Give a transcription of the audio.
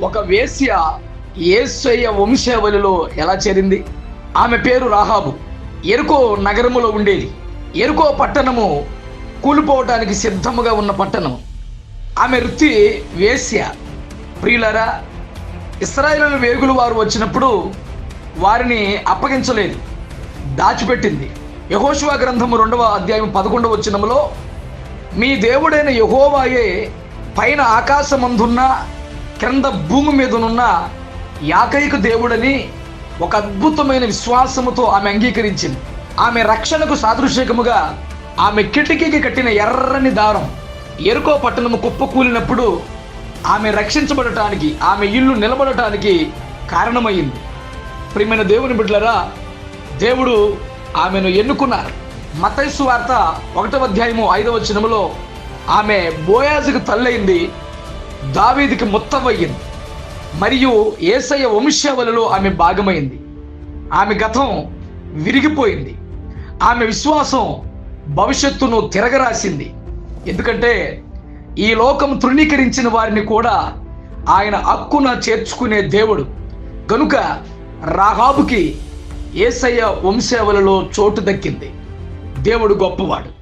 ఒక వేశ్య ఏసయ్య వంశావళిలో ఎలా చేరింది? ఆమె పేరు రాహాబు. ఎరుకో నగరములో ఉండేది. ఎరుకో పట్టణము కూలిపోవటానికి సిద్ధముగా ఉన్న పట్టణం. ఆమె వృత్తి వేశ్య. ప్రియులరా ఇస్రాయేలు వేగులు వారు వచ్చినప్పుడు వారిని అప్పగించలేదు. దాచిపెట్టింది. యహోశివా గ్రంథము రెండవ అధ్యాయం పదకొండవ వచ్చినములో మీ దేవుడైన యహోవాయే పైన ఆకాశమందున్న క్రింద భూమి మీదనున్న యాకైక దేవుడని ఒక అద్భుతమైన విశ్వాసముతో ఆమె అంగీకరించింది. ఆమె రక్షణకు సాదృశ్యకముగా ఆమె కిటికీకి కట్టిన ఎర్రని దారం ఎరుకో పట్టణము కుప్పకూలినప్పుడు ఆమె రక్షించబడటానికి ఆమె ఇల్లు నిలబడటానికి కారణమైంది. ప్రియమైన దేవుని బిడ్డలరా దేవుడు ఆమెను ఎన్నుకున్నారు. మతైసు వార్త ఒకటవ అధ్యాయము ఐదవ వచనములో ఆమె బోయాజుకు తల్లయింది దావీదికి మొత్తమయ్యింది. మరియు ఏసయ్య వంశావళిలో ఆమె భాగమైంది. ఆమె గతం విరిగిపోయింది. ఆమె విశ్వాసం భవిష్యత్తును తిరగరాసింది. ఎందుకంటే ఈ లోకం తృణీకరించిన వారిని కూడా ఆయన హక్కున చేర్చుకునే దేవుడు. కనుక రాహాబుకి ఏసయ్య వంశావళిలో చోటు దక్కింది. దేవుడు గొప్పవాడు.